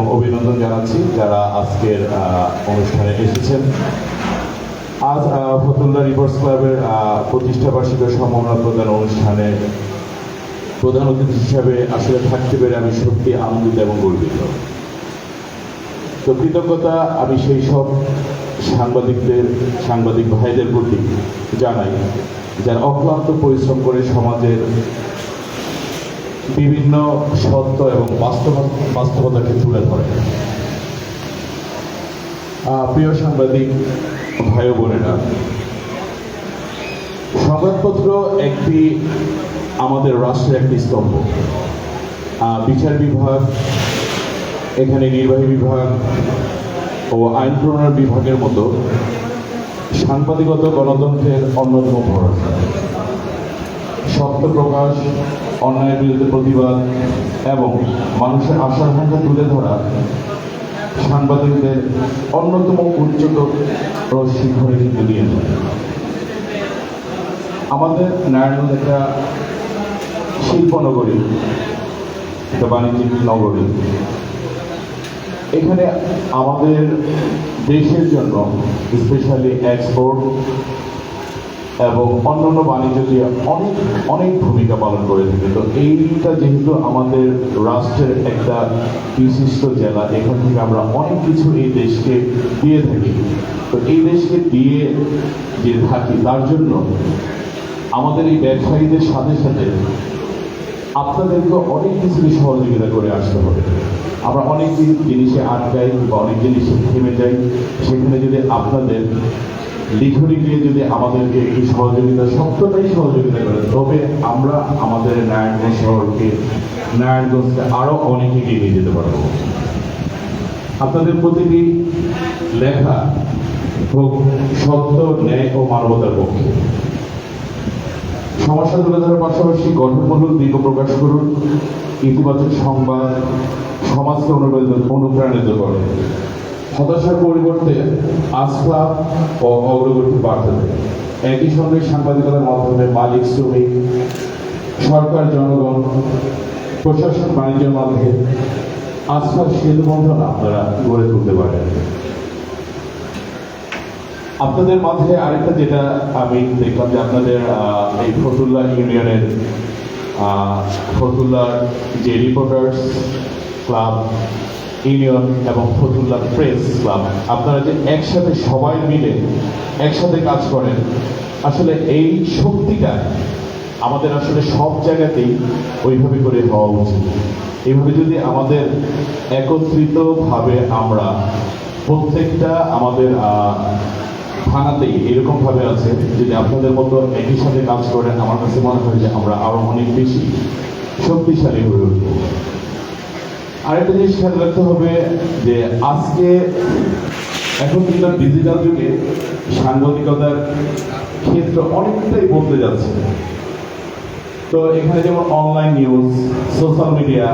এবং অভিনন্দন জানাচ্ছি যারা আজকের অনুষ্ঠানে এসেছেন। আজ ফতুল্লা রিভার্স ক্লাবের প্রতিষ্ঠা বার্ষিক সম্মাননা প্রদান অনুষ্ঠানে প্রধান অতিথি হিসাবে আসলে থাকতে পেরে আমি সত্যি আনন্দিত এবং গর্বিত। তো কৃতজ্ঞতা আমি সেই সব সাংবাদিকদের, সাংবাদিক ভাইদের প্রতি জানাই, যারা অক্লান্ত পরিশ্রম করে সমাজের বিভিন্ন সত্য এবং বাস্তব বাস্তবতাকে তুলে ধরে। প্রিয় সাংবাদিক ভাই বোনেরা, সংবাদপত্র একটি আমাদের রাষ্ট্রের একটি স্তম্ভ। বিচার বিভাগ, এখানে নির্বাহী বিভাগ ও আইন প্রণয়ন বিভাগের মতো সাংবাদিকতা গণতন্ত্রের অন্যতম ভরসা। সত্য প্রকাশ, অন্যায়ের বিরুদ্ধে প্রতিবাদ এবং মানুষের আশার ভাঙ্গা তুলে ধরা সাংবাদিকদের অন্যতম উচ্চতর শিখরে কিন্তু নিয়ে যায় আমাদের নারায়ণগঞ্জ একটা শিল্পনগরী, একটা বাণিজ্যিক নগরী। এখানে আমাদের দেশের জন্য স্পেশালি এক্সপোর্ট এবং অন্যান্য বাণিজ্য দিয়ে অনেক অনেক ভূমিকা পালন করে থাকে। তো এইটা যেহেতু আমাদের রাষ্ট্রের একটা বিশিষ্ট জেলা, এখান থেকে আমরা অনেক কিছু এই দেশকে দিয়ে থাকি। তো এই দেশকে দিয়ে যে থাকি, তার জন্য আমাদের এই ব্যবসায়ীদের সাথে সাথে আপনাদেরকে অনেক কিছু সহযোগিতা করে আসতে হবে। আমরা অনেক জিনিস- আটকাই বা অনেক জিনিসে থেমে যাই। সেখানে যদি আপনাদের লিখনি দিয়ে যদি আমাদেরকে একটু সহযোগিতা সহযোগিতা করেন তবে আমরা আমাদের নারায়ণগঞ্জ শহরকে, নারায়ণগঞ্জকে আরও অনেক এগিয়ে নিয়ে যেতে পারব। আপনাদের প্রতিটি লেখা হোক, সত্য, ন্যায় ও মানবতার পক্ষে। সমস্যা তুলে ধরার পাশাপাশি গঠনমূলক দিক প্রকাশ করুন। ইতিবাচক সংবাদ সমাজকে অনুপ্রাণিত অনুপ্রাণিত করে। হতাশার পরিবর্তে আস্থা ও অগ্রগতি বাড়তে একই সঙ্গে সাংবাদিকতার মাধ্যমে মালিক, শ্রমিক, সরকার, জনগণ, প্রশাসন, বাণিজ্যের মাধ্যমে আস্থার সেতু বন্ধন আপনারা গড়ে তুলতে পারেন। আপনাদের মাঝে আরেকটা যেটা আমি দেখলাম যে আপনাদের এই ফতুল্লা ইউনিয়নের ফতুল্লার যে রিপোর্টার্স ক্লাব ইউনিয়ন এবং ফতুল্লা প্রেস ক্লাব। আপনারা যে একসাথে সবাই মিলে একসাথে কাজ করেন, আসলে এই শক্তিটা আমাদের আসলে সব জায়গাতেই ওইভাবে করে হওয়া উচিত। এইভাবে যদি আমাদের একত্রিতভাবে আমরা প্রত্যেকটা আমাদের থানাতেই এরকম ভাবে আছে, যদি আপনাদের মতো একই সাথে কাজ করেন, আমার কাছে মনে হয় যে আমরা আরও অনেক বেশি শক্তিশালী হয়ে উঠব। আরেকটা জিনিস খেয়াল রাখতে হবে যে আজকে এখন কিন্তু ডিজিটাল যুগে সাংবাদিকতার ক্ষেত্র অনেকটাই বদলে যাচ্ছে। তো এখানে যেমন অনলাইন নিউজ সোশ্যাল মিডিয়া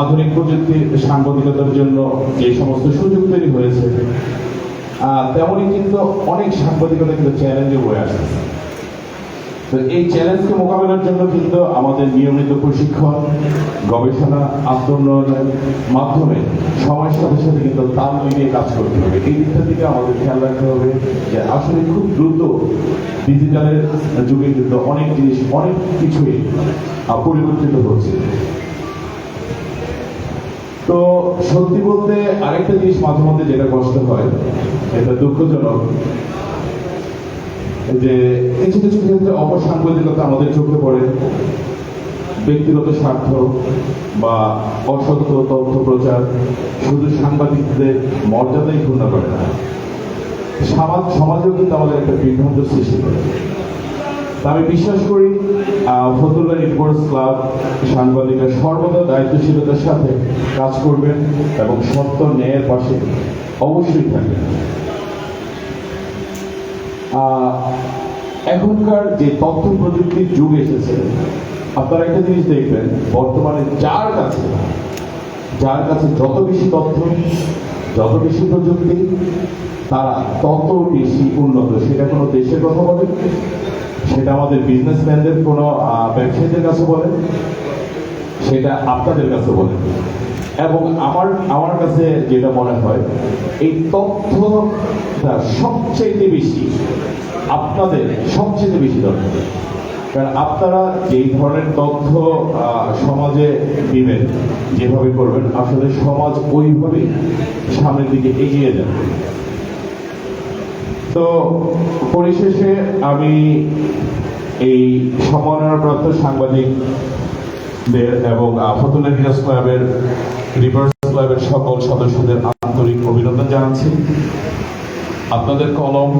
আধুনিক প্রযুক্তির সাংবাদিকতার জন্য যে সমস্ত সুযোগ তৈরি হয়েছে তেমনই কিন্তু অনেক সাংবাদিকতা কিন্তু চ্যালেঞ্জে বয়ে আসছে। তো এই চ্যালেঞ্জকে মোকাবেলার জন্য কিন্তু আমাদের নিয়মিত প্রশিক্ষণ, গবেষণা আত্মোন্নয়নের মাধ্যমে সময়ের সাথে সাথে কিন্তু তাল মিলিয়ে কাজ করতে হবে। এই দিকটা দিকে আমাদের খেয়াল রাখতে হবে যে আসলে খুব দ্রুত ডিজিটালের যুগে কিন্তু অনেক জিনিস, অনেক কিছুই পরিবর্তিত হচ্ছে। তো সত্যি বলতে আরেকটা জিনিস মাঝে মধ্যে যেটা কষ্ট হয় এটা দুঃখজনক। যে কিছু কিছু ক্ষেত্রে অপসাংবাদিকতা আমাদের চোখে পড়ে। ব্যক্তিগত স্বার্থ বা অসত্য তথ্য প্রচার শুধু সাংবাদিকদের মর্যাদাই ক্ষুণ্ণ করে না। সমাজ, সমাজেও কিন্তু আমাদের একটা বিভ্রান্ত সৃষ্টি করে। আমি বিশ্বাস করি ফতুল্লা রিপোর্টস ক্লাব সাংবাদিকরা সর্বদা দায়িত্বশীলতার সাথে কাজ করবেন এবং সত্য ন্যায়ের পাশে অবশ্যই থাকবেন। এখনকার যে তথ্য প্রযুক্তির যুগ এসেছে, আপনারা একটা জিনিস দেখবেন, বর্তমানে যার কাছে যার কাছে যত বেশি তথ্য, যত বেশি প্রযুক্তি, তারা তত বেশি উন্নত। সেটা কোনো দেশের কথা বলে, সেটা আমাদের বিজনেসম্যানদের কোনো ব্যবসায়ীদের কাছে বলে, সেটা আপনাদের কাছে বলে। এবং আমার আমার কাছে যেটা মনে হয়, এই তথ্যটা সবচেয়ে বেশি আপনাদের সবচেয়ে বেশি দরকার। কারণ আপনারা যেই ধরনের তথ্য সমাজে দিবেন, যেভাবে করবেন, আসলে সমাজ ওইভাবেই সামনের দিকে এগিয়ে যাবে। তো পরিশেষে আমি এই সম্মাননাপ্রাপ্ত সাংবাদিকদের এবং ফতুল্লা ভিলাস ক্লাবের রিভার্স ক্লাবের সকল সদস্যদের আন্তরিক অভিনন্দন জানাচ্ছি। আপনাদের কলম